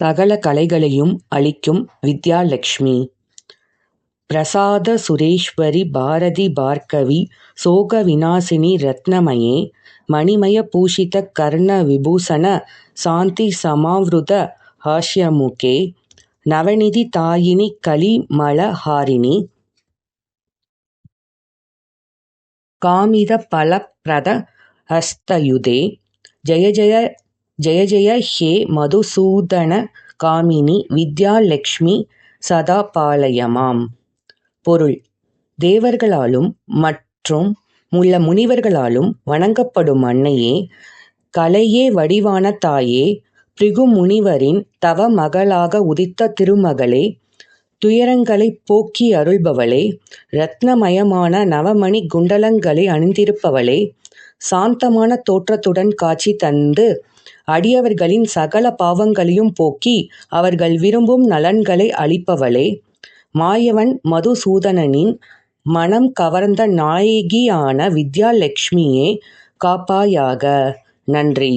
சகல கலைகளையும் அளிக்கும் வித்யாலக்ஷ்மி. பிரசாத சுரேஸ்வரி பாரதி பார்கவி சோக விநாசினி ரத்னமயே மணிமய பூஷித கர்ண விபூஷண சாந்தி சமாவ்ருத ஹாஸ்யமுகே நவநிதி தாயினி கலி மல ஹாரிணி காமித பலப்ரத ஹஸ்தயுதே ஜய ஜய ஜய ஹே மதுசூதன காமினி வித்யாலக்ஷ்மி சதாபாலயமாம். பொருள் தேவர்களாலும் மற்றும் உள்ள முனிவர்களாலும் வணங்கப்படும் அன்னையே கலையே வடிவான தாயே பிருகுமுனிவரின் தவ மகளாக உதித்த திருமகளே துயரங்களைப் போக்கி அருள்பவளே ரத்னமயமான நவமணி குண்டலங்களை அணிந்திருப்பவளே சாந்தமான தோற்றத்துடன் காட்சி தந்து அடியவர்களின் சகல பாவங்களையும் போக்கி அவர்கள் விரும்பும் நலன்களை அளிப்பவளே மாயவன் மதுசூதனனின் மனம் கவர்ந்த நாயகியான வித்யாலட்சுமியே காப்பாயாக. நன்றி.